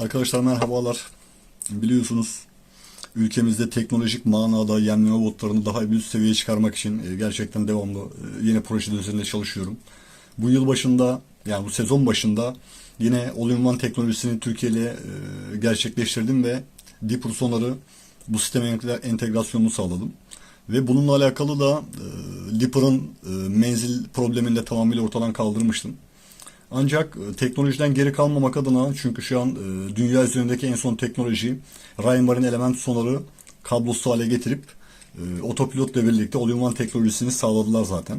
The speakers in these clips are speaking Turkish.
Arkadaşlar merhabalar. Biliyorsunuz ülkemizde teknolojik manada yemleme botlarını daha bir üst seviyeye çıkarmak için e, gerçekten devamlı e, yeni projeler üzerinde çalışıyorum. Bu yıl başında yani bu sezon başında yine All-in-One teknolojisini Türkiye ile e, gerçekleştirdim ve Deeper Sonar'ı bu sisteme entegrasyonunu sağladım. Ve bununla alakalı da Deeper'ın menzil problemini de tamamıyla ortadan kaldırmıştım. Ancak e, teknolojiden geri kalmamak adına çünkü şu an e, dünya üzerindeki en son teknoloji Raymar'ın element sonarı kablosuz hale getirip e, otopilotla birlikte all-in-one teknolojisini sağladılar zaten.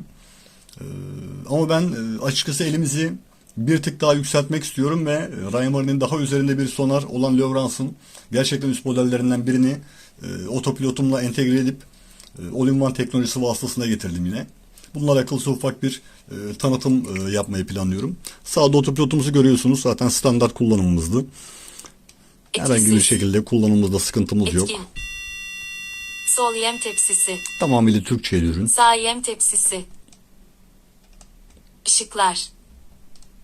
Ama ben açıkçası elimizi bir tık daha yükseltmek istiyorum ve Raymar'ın daha üzerinde bir sonar olan Lowrance'ın gerçekten üst modellerinden birini otopilotumla entegre edip all-in-one teknolojisi vasıtasına getirdim yine. Bununla alakalı ufak bir e, tanıtım e, yapmayı planlıyorum. Sağda otopilotumuzu görüyorsunuz. Zaten standart kullanımımızdı. Herhangi bir Etkisiz. şekilde kullanımımızda sıkıntımız yok. Etkin. Sol yem tepsisi. Tamamıyla Türkçe ürün. Sağ yem tepsisi. Işıklar.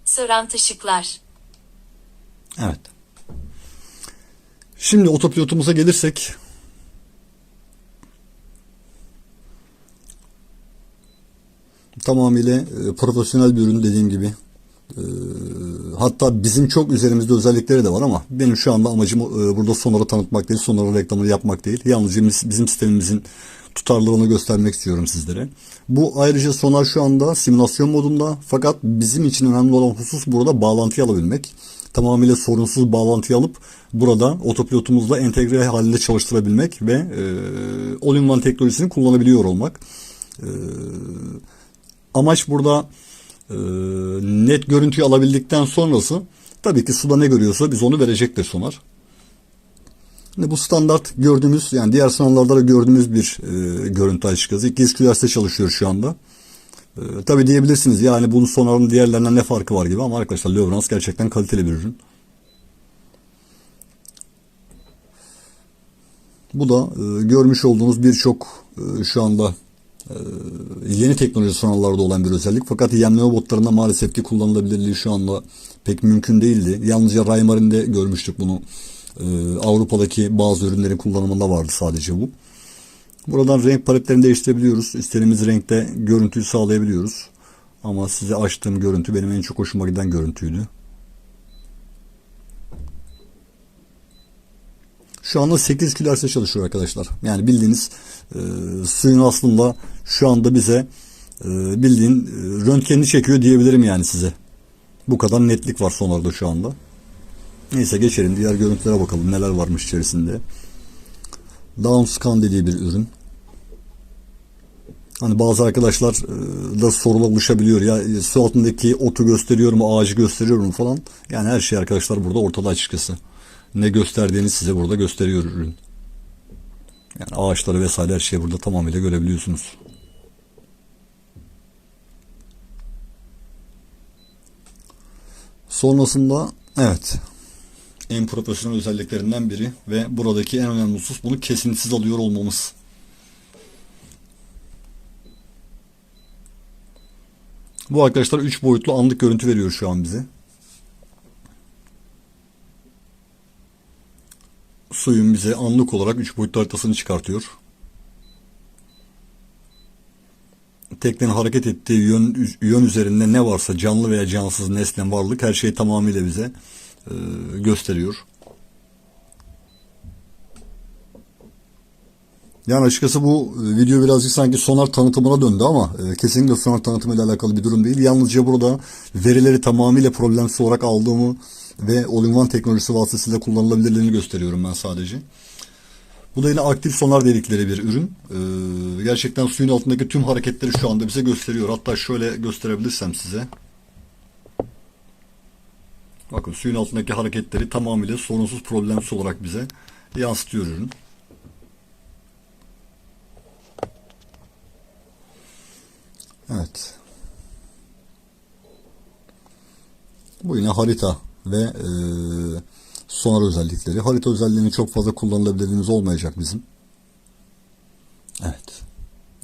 Sırant ışıklar. Evet. Şimdi otopilotumuza gelirsek tamamıyla e, profesyonel bir ürün dediğim gibi. E, hatta bizim çok üzerimizde özellikleri de var ama benim şu anda amacım e, burada Sonar'ı tanıtmak değil, Sonar'ın reklamını yapmak değil. Yalnızca biz- bizim sistemimizin tutarlılığını göstermek istiyorum sizlere. Bu ayrıca Sonar şu anda simülasyon modunda fakat bizim için önemli olan husus burada bağlantıyı alabilmek. Tamamıyla sorunsuz bağlantıyı alıp burada otopilotumuzla entegre halinde çalıştırabilmek ve e, all-in-one teknolojisini kullanabiliyor olmak. Amaç burada e, net görüntüyü alabildikten sonrası tabii ki suda ne görüyorsa biz onu verecektir sonar. Şimdi bu standart gördüğümüz yani diğer sınavlarda da gördüğümüz bir e, görüntü açıkçası. İkiz külerste çalışıyor şu anda. E, tabii diyebilirsiniz yani bunun sonarın diğerlerinden ne farkı var gibi ama arkadaşlar Levrans gerçekten kaliteli bir ürün. Bu da e, görmüş olduğunuz birçok e, şu anda yeni teknoloji sonarlarda olan bir özellik. Fakat yemleme botlarında maalesef ki kullanılabilirliği şu anda pek mümkün değildi. Yalnızca Raymar'inde görmüştük bunu. E, Avrupa'daki bazı ürünlerin kullanımında vardı sadece bu. Buradan renk paletlerini değiştirebiliyoruz. İstediğimiz renkte görüntüyü sağlayabiliyoruz. Ama size açtığım görüntü benim en çok hoşuma giden görüntüydü. Şu anda 8 kilerse çalışıyor arkadaşlar. Yani bildiğiniz e, suyun aslında şu anda bize e, bildiğin e, röntgenini çekiyor diyebilirim yani size. Bu kadar netlik var sonarda şu anda. Neyse geçelim diğer görüntülere bakalım neler varmış içerisinde. Downscan dediği bir ürün. Hani bazı arkadaşlar e, da sorular oluşabiliyor ya e, su altındaki otu gösteriyor mu ağacı gösteriyor mu falan. Yani her şey arkadaşlar burada ortada açıkçası. Ne gösterdiğini size burada gösteriyor ürün. Yani ağaçları vesaire her şeyi burada tamamıyla görebiliyorsunuz. Sonrasında evet en profesyonel özelliklerinden biri ve buradaki en önemli husus bunu kesintisiz alıyor olmamız. Bu arkadaşlar 3 boyutlu anlık görüntü veriyor şu an bize. Suyun bize anlık olarak 3 boyutlu haritasını çıkartıyor. Teknenin hareket ettiği yön, yön üzerinde ne varsa canlı veya cansız nesne varlık her şey tamamıyla bize e, gösteriyor. Yani açıkçası bu e, video birazcık sanki sonar tanıtımına döndü ama e, kesinlikle sonar tanıtımıyla alakalı bir durum değil. Yalnızca burada verileri tamamıyla problemsiz olarak aldığımı ve all-in-one teknolojisi vasıtasıyla kullanılabilirliğini gösteriyorum ben sadece. Bu da yine aktif sonar dedikleri bir ürün. Ee, gerçekten suyun altındaki tüm hareketleri şu anda bize gösteriyor. Hatta şöyle gösterebilirsem size. Bakın suyun altındaki hareketleri tamamıyla sorunsuz problemsiz olarak bize yansıtıyor ürün. Evet. Bu yine harita ve e, sonar özellikleri. Harita özelliğini çok fazla kullanılabilirliğimiz olmayacak bizim. Evet.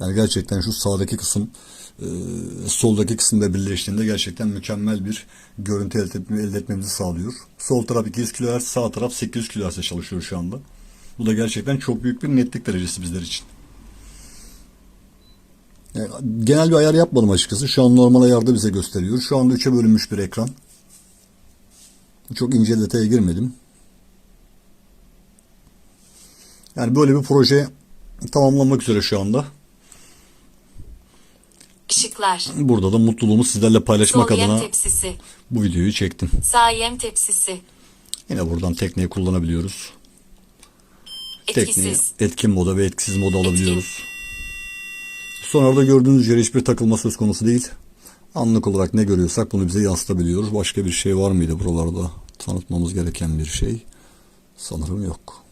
Yani gerçekten şu sağdaki kısım e, soldaki kısımda birleştiğinde gerçekten mükemmel bir görüntü elde, etme- elde etmemizi sağlıyor. Sol taraf 200 kHz, sağ taraf 800 kHz çalışıyor şu anda. Bu da gerçekten çok büyük bir netlik derecesi bizler için. Yani genel bir ayar yapmadım açıkçası. Şu an normal ayarda bize gösteriyor. Şu anda 3'e bölünmüş bir ekran. Çok ince detaya girmedim. Yani böyle bir proje tamamlanmak üzere şu anda. Işıklar. Burada da mutluluğumu sizlerle paylaşmak Sol adına tepsisi. bu videoyu çektim. Sağ yem tepsisi. Yine buradan tekneyi kullanabiliyoruz. Tekneyi Etkisiz. etkin moda ve etkisiz moda alabiliyoruz. Sonra da gördüğünüz üzere hiçbir takılma söz konusu değil. Anlık olarak ne görüyorsak bunu bize yansıtabiliyoruz. Başka bir şey var mıydı buralarda tanıtmamız gereken bir şey? Sanırım yok.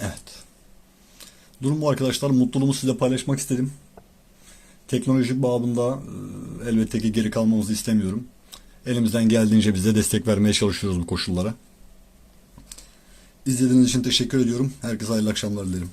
Evet. Durum bu arkadaşlar. Mutluluğumu size paylaşmak istedim. Teknolojik babında e, elbette ki geri kalmamızı istemiyorum. Elimizden geldiğince bize destek vermeye çalışıyoruz bu koşullara. İzlediğiniz için teşekkür ediyorum. Herkese hayırlı akşamlar dilerim.